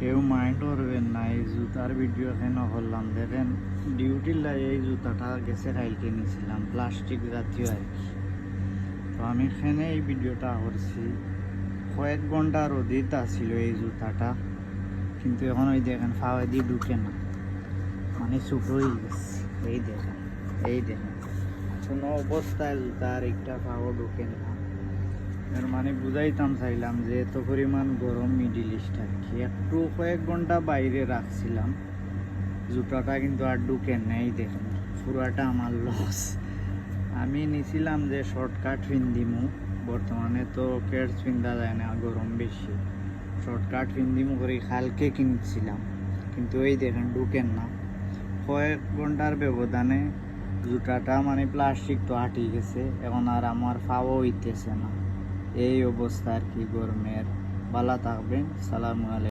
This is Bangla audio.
কেউ মাইন্ড করবেন না, এই জুতার ভিডিও কেন করলাম দেখেন, ডিউটির লাগে এই জুতাটা গেছে কালকে নিয়েছিলাম প্লাস্টিক জাতীয় আর কি। তো আমি এখানে এই ভিডিওটা করছি। কয়েক ঘণ্টা রোদিত আসছিল এই জুতাটা, কিন্তু এখন ওই দেখেন, ফাওয়া দিয়ে ঢুকে না। মানে হয়ে গেছে। এই দেখেন এই দেখেন। কোনো অবস্থায় জুতার একটা ফাও ঢুকে না। এর মানে বুঝাইতাম চাইলাম যে এত পরিমাণ গরম মিডিল ইস্ট আর কি। একটু কয়েক ঘণ্টা বাইরে রাখছিলাম। জুতাটা কিন্তু আর ঢুকে নেই দেখেন, পুরাটা আমার লস আমি নিছিলাম যে শর্টকাট ফিন্দিমু বর্তমানে তো কেটস ফিন্দা যায় না, গরম বেশি। শর্টকাট ফিন্দিমু করে কালকে কিনছিলাম, কিন্তু এই দেখেন ঢুকেন না। কয়েক ঘণ্টার ব্যবধানে জুতাটা মানে প্লাস্টিক তো আটি গেছে, এখন আর আমার ফাও হইতেছে না। এই অবস্থা আর কি গরমের। ভালো থাকবেন সালামু আলাইকুম।